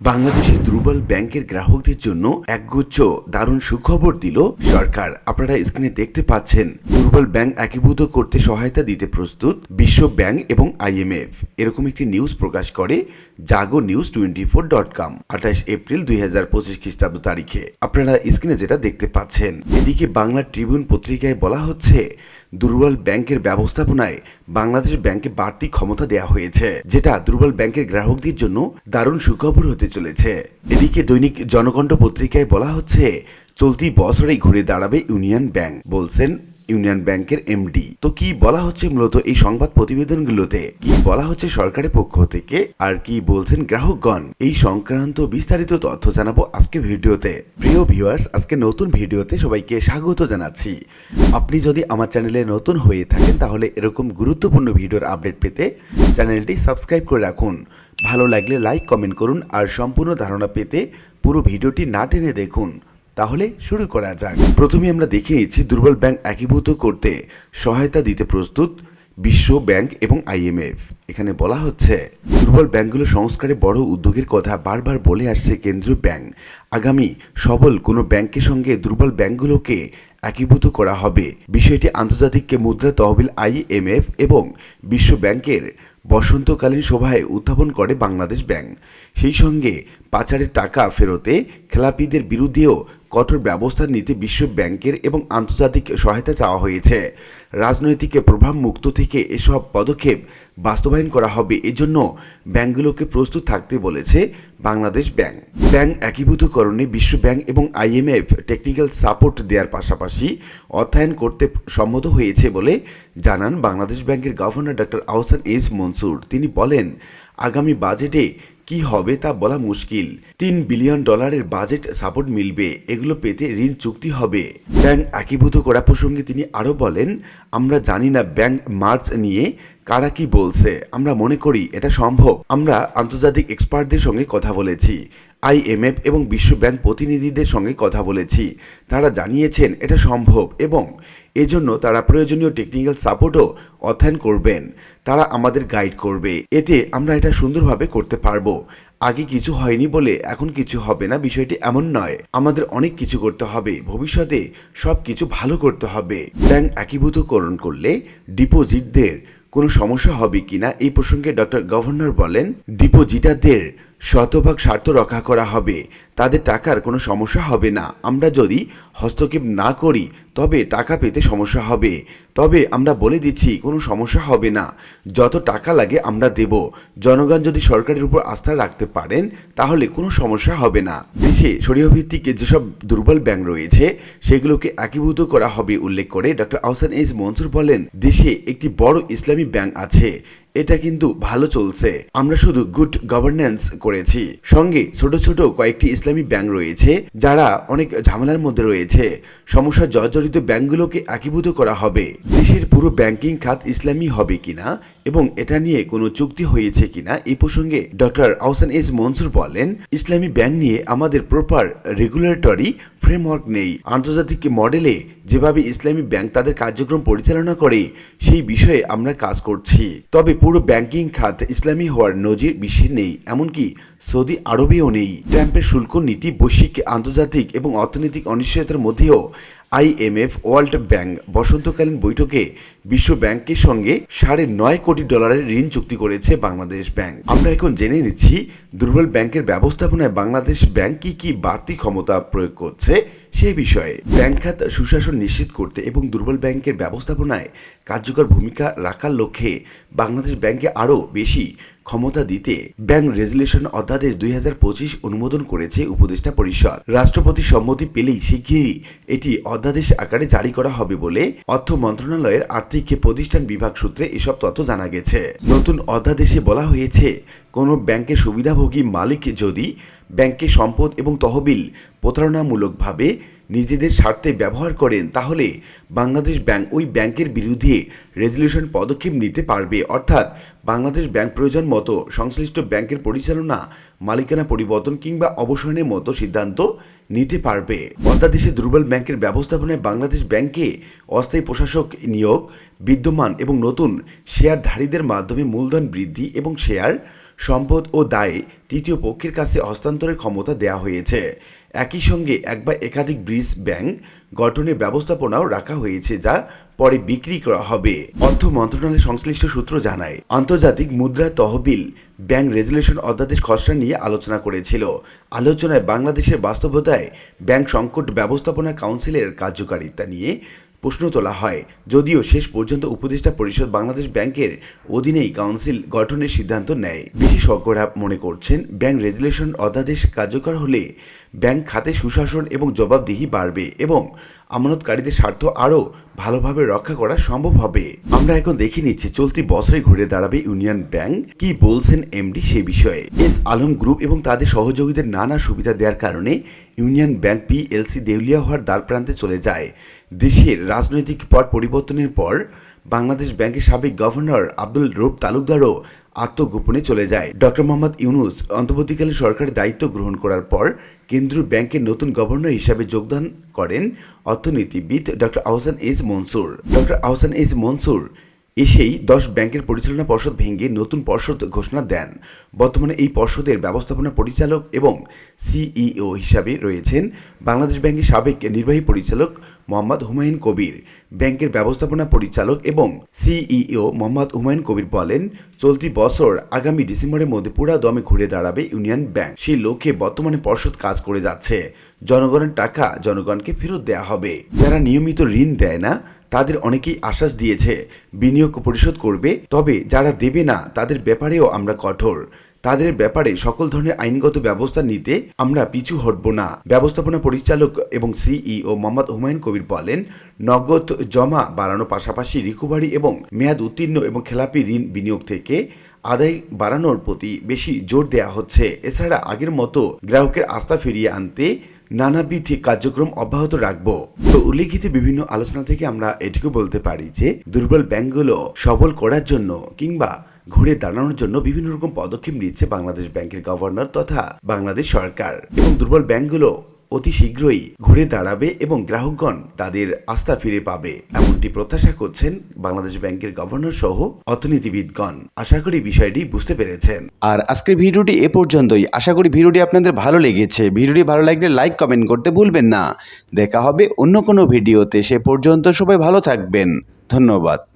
বাংলাদেশে দুর্বল ব্যাংকের গ্রাহকদের জন্য একগুচ্ছ দারুণ সুখবর দিল সরকার। আপনারা স্ক্রিনে দেখতে পাচ্ছেন, দুর্বল ব্যাংক একীভূত করতে সহায়তা দিতে প্রস্তুত বিশ্ব ব্যাংক এবং আইএমএফ এরকম একটি নিউজ প্রকাশ করে Jago news twenty four dot com আঠাশ এপ্রিল দুই হাজার পঁচিশ খ্রিস্টাব্দ তারিখে। আপনারা স্ক্রিনে যেটা দেখতে পাচ্ছেন, এদিকে বাংলা ট্রিবিউন পত্রিকায় বলা হচ্ছে, দুর্বল ব্যাংকের ব্যবস্থাপনায় বাংলাদেশ ব্যাংকে বাড়তি ক্ষমতা দেওয়া হয়েছে, যেটা দুর্বল ব্যাংকের গ্রাহকদের জন্য দারুণ সুখবর হতে চলেছে। এদিকে দৈনিক জনকণ্ঠ পত্রিকায় বলা হচ্ছে, চলতি বছরেই ঘুরে দাঁড়াবে ইউনিয়ন ব্যাংক, বলছেন ইউনিয়ন ব্যাংকের এমডি। তো কি বলা হচ্ছে মূলত এই সংবাদ প্রতিবেদনগুলোতে? কি বলা হচ্ছে সরকারের পক্ষ থেকে? আর কি বলছেন গ্রাহকগণ? এই সংক্রান্ত বিস্তারিত তথ্য জানাব আজকে ভিডিওতে। প্রিয় ভিউয়ার্স, আজকে নতুন ভিডিওতে সবাইকে স্বাগত জানাচ্ছি। আপনি যদি আমার চ্যানেলে নতুন হয়ে থাকেন, তাহলে এরকম গুরুত্বপূর্ণ ভিডিওর আপডেট পেতে চ্যানেলটি সাবস্ক্রাইব করে রাখুন। ভালো লাগলে লাইক, কমেন্ট করুন, আর সম্পূর্ণ ধারণা পেতে পুরো ভিডিওটি না টেনে দেখুন। তাহলে শুরু করা যাক। প্রথমে আমরা দেখে নিচ্ছি দুর্বল ব্যাংক একীভূত করতে সহায়তা দিতে প্রস্তুত বিশ্ব ব্যাংক এবং আইএমএফ এখানে বলা হচ্ছে, দুর্বল ব্যাংকগুলো সংস্কারে বড় উদ্যোগের কথা বারবার বলে আসছে কেন্দ্রীয় ব্যাংক। আগামী সবল কোনো ব্যাংকের সঙ্গে দুর্বল ব্যাংকগুলোকে একীভূত করা হবে। বিষয়টি আন্তর্জাতিক মুদ্রা তহবিল আইএমএফ এবং বিশ্ব ব্যাংকের বসন্তকালীন সভায় উত্থাপন করে বাংলাদেশ ব্যাংক। সেই সঙ্গে পাচারের টাকা ফেরতে খেলাপিদের বিরুদ্ধেও কঠোর ব্যবস্থা নিতে বিশ্ব ব্যাংকের এবং আন্তর্জাতিক সহায়তা চাওয়া হয়েছে। রাজনৈতিক প্রভাব মুক্ত থেকে এসব পদক্ষেপ বাস্তবায়ন করা হবে, এজন্য ব্যাংকগুলোকে প্রস্তুত থাকতে বলেছে বাংলাদেশ ব্যাংক। ব্যাংক একীভূতকরণে বিশ্ব ব্যাংক এবং আইএমএফ টেকনিক্যাল সাপোর্ট দেওয়ার পাশাপাশি অর্থায়ন করতে সম্মত হয়েছে বলে জানান বাংলাদেশ ব্যাংকের governor doctor Ahsan S Mansur. তিনি বলেন, আগামী বাজেটে কি হবে তা বলা মুশকিল। তিন বিলিয়ন ডলারের বাজেট সাপোর্ট মিলবে, এগুলো পেতে ঋণ চুক্তি হবে। ব্যাংক একীভূত করা প্রসঙ্গে তিনি আরও বলেন, আমরা জানি না ব্যাংক মার্চ নিয়ে কারা কি বলছে। আমরা মনে করি এটা সম্ভব। আমরা আন্তর্জাতিক এক্সপার্টদের সঙ্গে কথা বলেছি। আইএমএফ এবং বিশ্ব ব্যাংক প্রতিনিধিদের সঙ্গে কথা বলেছি। তারা জানিয়েছেন, এটা সম্ভব এবং এজন্য তারা প্রয়োজনীয় টেকনিক্যাল সাপোর্টও অধ্যয়ন করবেন। তারা আমাদের গাইড করবে। এতে আমরা এটা সুন্দরভাবে করতে পারব। আগে কিছু হয়নি বলে এখন কিছু হবে না, বিষয়টি এমন নয়। আমাদের অনেক কিছু করতে হবে। ভবিষ্যতে সব কিছু ভালো করতে হবে। ব্যাংক একীভূতকরণ করলে ডিপোজিটদের কোনো সমস্যা হবে কিনা এই প্রসঙ্গে ডক্টর গভর্নর বলেন ডিপোজিটারদের শতভাগ স্বার্থ রক্ষা করা হবে। তাদের টাকার কোনো সমস্যা হবে না। আমরা যদি হস্তক্ষেপ না করি, তবে টাকা পেতে সমস্যা হবে। তবে আমরা বলে দিচ্ছি, কোনো সমস্যা হবে না। যত টাকা লাগে আমরা দেব। জনগণ যদি সরকারের উপর আস্থা রাখতে পারেন, তাহলে কোনো সমস্যা হবে না। দেশে সরিয়ভিত্তিক যেসব দুর্বল ব্যাংক রয়েছে, সেগুলোকে একীভূত করা হবে, উল্লেখ করে ডক্টর আহসান এস মনসুর বলেন, দেশে একটি বড় ইসলামী ব্যাংক আছে। এটা কিন্তু ভালো চলছে। আমরা শুধু গুড গভর্নেন্স করেছি। সঙ্গে ছোট ছোট কয়েকটি ইসলামী ব্যাংক রয়েছে, যারা অনেক ঝামেলার মধ্যে রয়েছে। সমস্যা জর্জরিত ব্যাংকগুলোকে একীভূত করা হবে। দেশের পুরো ব্যাংকিং খাত ইসলামী হবে কিনা এবং এটা নিয়ে কোনো চুক্তি হয়েছে কিনা এই প্রসঙ্গে ডক্টর আহসান এস মনসুর বলেন, ইসলামী ব্যাংক নিয়ে আমাদের প্রপার রেগুলেটরি ফ্রেমওয়ার্ক নেই। আন্তর্জাতিক মডেলে যেভাবে ইসলামী ব্যাংক তাদের কার্যক্রম পরিচালনা করে, সেই বিষয়ে আমরা কাজ করছি। তবে পুরো ব্যাংকিং খাত ইসলামী হওয়ার নজির বিশ্বে নেই, এমনকি সৌদি আরবেও নেই। ট্রাম্পের শুল্ক নীতি বৈশ্বিক, আন্তর্জাতিক এবং অর্থনৈতিক অনিশ্চয়তার মধ্যেও আইএমএফ ওয়ার্ল্ড ব্যাংক বসন্তকালীন বৈঠকে বিশ্ব ব্যাংকের সঙ্গে সাড়ে নয় কোটি ডলারের ঋণ চুক্তি করেছে বাংলাদেশ ব্যাংক। আমরা এখন জেনে নিচ্ছি দুর্বল ব্যাংকের ব্যবস্থাপনায় বাংলাদেশ ব্যাংক কি কি বাড়তি ক্ষমতা প্রয়োগ করছে সে বিষয়ে। ব্যাংক খাত সুশাসন নিশ্চিত করতে এবং দুর্বল ব্যাংকের ব্যবস্থাপনায় কার্যকর ভূমিকা রাখার লক্ষ্যে বাংলাদেশ ব্যাংকে আরও বেশি ক্ষমতা দিতে ব্যাংক রেজুলেশন অধ্যাদেশ দুই হাজার পঁচিশ অনুমোদন করেছে উপদেষ্টা পরিষদ। রাষ্ট্রপতি সম্মতি পেলেই শিগগিরই এটি অধ্যাদেশ আকারে জারি করা হবে বলে অর্থ মন্ত্রণালয়ের আর্থিক প্রতিষ্ঠান বিভাগ সূত্রে এসব তথ্য জানা গেছে। নতুন অধ্যাদেশে বলা হয়েছে, কোনো ব্যাংকের সুবিধাভোগী মালিক যদি ব্যাংকে সম্পদ এবং তহবিল প্রতারণামূলকভাবে নিজেদের স্বার্থে ব্যবহার করেন, তাহলে বাংলাদেশ ব্যাংক ওই ব্যাংকের বিরুদ্ধে রেজলিউশন পদক্ষেপ নিতে পারবে। অর্থাৎ বাংলাদেশ ব্যাংক প্রয়োজন মতো সংশ্লিষ্ট ব্যাংকের পরিচালনা, মালিকানা পরিবর্তন কিংবা অবসানের মতো সিদ্ধান্ত নিতে পারবে। অধ্যাদেশে দুর্বল ব্যাংকের ব্যবস্থাপনায় বাংলাদেশ ব্যাংকে অস্থায়ী প্রশাসক নিয়োগ, বিদ্যমান এবং নতুন শেয়ারধারীদের মাধ্যমে মূলধন বৃদ্ধি এবং শেয়ার সম্পদ ও দায়ে তৃতীয় পক্ষের কাছে হস্তান্তরের ক্ষমতা দেওয়া হয়েছে। একই সঙ্গে এক বা একাধিক ব্রিজ ব্যাংক গঠনের ব্যবস্থাপনাও রাখা হয়েছে যা পরে বিক্রি করা হবে। অর্থ মন্ত্রণালয়ের সংশ্লিষ্ট সূত্র জানায়, আন্তর্জাতিক মুদ্রা তহবিল ব্যাংক রেজুলেশন অধ্যাদেশ খসড়া নিয়ে আলোচনা করেছিল। আলোচনায় বাংলাদেশের বাস্তবতায় ব্যাংক সংকট ব্যবস্থাপনা কাউন্সিলের কার্যকারিতা নিয়ে প্রশ্ন তোলা হয়। যদিও শেষ পর্যন্ত উপদেষ্টা পরিষদ বাংলাদেশ ব্যাংকের অধীনেই কাউন্সিল গঠনের সিদ্ধান্ত নেয়। বিশেষজ্ঞরা মনে করছেন, ব্যাংক রেজুলেশন অধ্যাদেশ কার্যকর হলে ব্যাংক খাতে সুশাসন এবং জবাবদিহি বাড়বে এবং আমানতকারীদের স্বার্থ আরও ভালোভাবে রক্ষা করা সম্ভব হবে। আমরা এখন দেখে নিচ্ছি, চলতি বছরে ঘুরে দাঁড়াবে ইউনিয়ন ব্যাংক। কি বলছেন এমডি সে বিষয়ে? এস আলম গ্রুপ এবং তাদের সহযোগীদের নানা সুবিধা দেওয়ার কারণে ইউনিয়ন ব্যাংক পিএলসি দেউলিয়া হওয়ার দ্বার প্রান্তে চলে যায়। দেশের রাজনৈতিক পট পরিবর্তনের পর বাংলাদেশ ব্যাংকের সাবেক গভর্নর আব্দুল রূপ তালুকদারও আত্মগোপনে চলে যায়। ডক্টর মোহাম্মদ ইউনুস অন্তর্বর্তীকালীন সরকারের দায়িত্ব গ্রহণ করার পর কেন্দ্রীয় ব্যাংকের নতুন গভর্নর হিসাবে যোগদান করেন অর্থনীতিবিদ doctor Ahsan S Mansur. Doctor Ahsan S Mansur এসেই দশ ব্যাংকের পরিচালনা পর্ষদ ভেঙে নতুন পর্ষদ ঘোষণা দেন। বর্তমানে এই পর্ষদের ব্যবস্থাপনা পরিচালক এবং সিইও হিসাবে রয়েছেন বাংলাদেশ ব্যাংকের সাবেক নির্বাহী পরিচালক মোহাম্মদ হুমায়ুন কবির। ব্যাংকের ব্যবস্থাপনা পরিচালক এবং সিইও মোহাম্মদ হুমায়ুন কবির বলেন, চলতি বছর আগামী ডিসেম্বরের মধ্যে পুরা দমে ঘুরে দাঁড়াবে ইউনিয়ন ব্যাংক। সেই লক্ষ্যে বর্তমানে পর্ষদ কাজ করে যাচ্ছে। জনগণের টাকা জনগণকে ফেরত দেওয়া হবে। যারা নিয়মিত ঋণ দেয় না, তাদের অনেকেই আশ্বাস দিয়েছে, বিনিয়োগ পরিশোধ করবে, তবে যারা দেবে না, তাদের ব্যাপারেও আমরা কঠোর। তাদের ব্যাপারে সকল ধরনের আইনগত ব্যবস্থা নিতে আমরা পিছু হটব না। ব্যবস্থাপনা পরিচালক এবং সিইও মোহাম্মদ হুমায়ুন কবির বলেন, নগদ জমা বাড়ানোর পাশাপাশি রিকভারি এবং মেয়াদ উত্তীর্ণ এবং খেলাপি ঋণ বিনিয়োগ থেকে আদায় বাড়ানোর প্রতি বেশি জোর দেওয়া হচ্ছে। এছাড়া আগের মতো গ্রাহকের আস্থা ফিরিয়ে আনতে নানাবিধ কার্যক্রম অব্যাহত রাখব। তো উল্লেখিত বিভিন্ন আলোচনা থেকে আমরা এটুকু বলতে পারি যে, দুর্বল ব্যাংকগুলো সবল করার জন্য কিংবা ঘুরে দাঁড়ানোর জন্য বিভিন্ন রকম পদক্ষেপ নিচ্ছে বাংলাদেশ ব্যাংকের গভর্নর তথা বাংলাদেশ সরকার। এবং দুর্বল ব্যাংকগুলো অতি শীঘ্রই ঘুরে দাঁড়াবে এবং গ্রাহকগণ তাদের আস্থা ফিরে পাবে। এমনটি প্রত্যাশা করছেন বাংলাদেশ ব্যাংকের গভর্নর সহ অর্থনীতিবিদগণ। আশা করি বিষয়টি বুঝতে পেরেছেন। আর আজকের ভিডিওটি এ পর্যন্তই। আশা করি ভিডিওটি আপনাদের ভালো লেগেছে। ভিডিওটি ভালো লাগলে লাইক, কমেন্ট করতে ভুলবেন না। দেখা হবে অন্য কোনো ভিডিওতে। সে পর্যন্ত সবাই ভালো থাকবেন। ধন্যবাদ।